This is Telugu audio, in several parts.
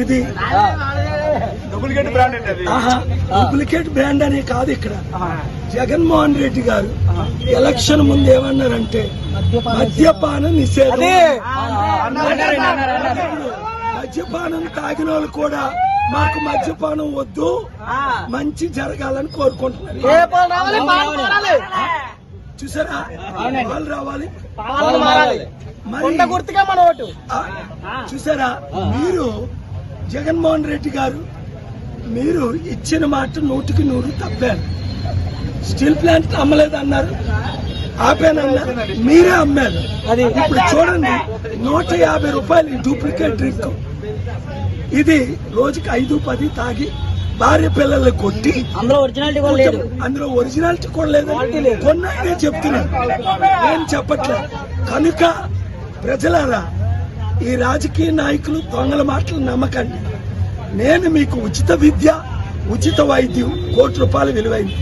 ఇది డూప్లికేట్ బ్రాండ్ డూప్లికేట్ బ్రాండ్ అనే కాదు ఇక్కడ. జగన్మోహన్ రెడ్డి గారు ఎలక్షన్ ముందు ఏమన్నారంటే మద్యపాన నిషేధం. మద్యపానం తాగిన వాళ్ళు కూడా మాకు మద్యపానం వద్దు. మంచి జరగాలని కోరుకుంటున్నారు. చూసారా? రావాలి. గుర్తుగా మన ఓటు. ఆ, చూసారా? మీరు జగన్మోహన్ రెడ్డి గారు మీరు ఇచ్చిన మాట నూటికి నూరు తప్పారు. స్టీల్ ప్లాంట్ అమ్మలేదు అన్నారు ఆపానన్నారు మీరే అమ్మారు. ఇప్పుడు చూడండి నూట యాభై రూపాయలు డూప్లికేట్ డ్రింక్. ఇది రోజుకి ఐదు పది తాగి భార్య పిల్లల్ని కొట్టి అందులో ఒరిజినాలిటీ కూడా లేదు. అందులో ఒరిజినాలిటీ కూడా లేదు. కొన్నాయనే చెప్తున్నాను నేను చెప్పట్లేదు కనుక ప్రజలారా ఈ రాజకీయ నాయకులు దొంగల మాటలు నమ్మకండి. నేను మీకు ఉచిత విద్య ఉచిత వైద్యం కోటి రూపాయలు విలువైంది.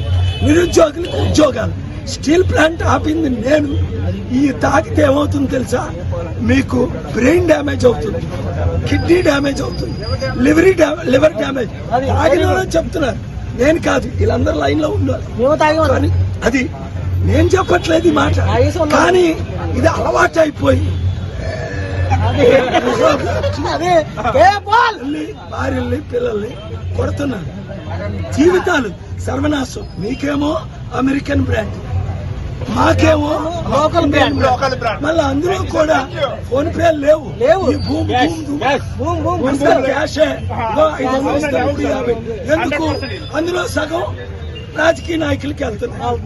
నిరుద్యోగులకు ఉద్యోగాలు. స్టీల్ ప్లాంట్ ఆపింది నేను. ఈ తాకితే ఏమవుతుంది తెలుసా? మీకు బ్రెయిన్ డ్యామేజ్ అవుతుంది. కిడ్నీ డ్యామేజ్ అవుతుంది. లివరీ లివర్ డ్యామేజ్. తాగిన వాళ్ళని చెప్తున్నారు. నేను కాదు వీళ్ళందరూ లైన్లో ఉండాలి అది నేను చెప్పట్లేదు ఈ మాట. కానీ ఇది అలవాటు అయిపోయి. భార్యల్ని పిల్లల్ని కొడుతున్నారు. జీవితాలు సర్వనాశం. మీకేమో అమెరికన్ బ్రాండ్. మాకేమో లోకల్ బ్రాండ్. లోకల్ బ్రాండ్ మళ్ళీ అందులో కూడా ఫోన్ పే లేవు. లేవు. ఈ boom boom boom boom boom అంతా క్యాషే ఇదిగో ఐదు యాభై. ఎందుకు? అందులో సగం రాజకీయ నాయకులకి వెళ్తున్నారు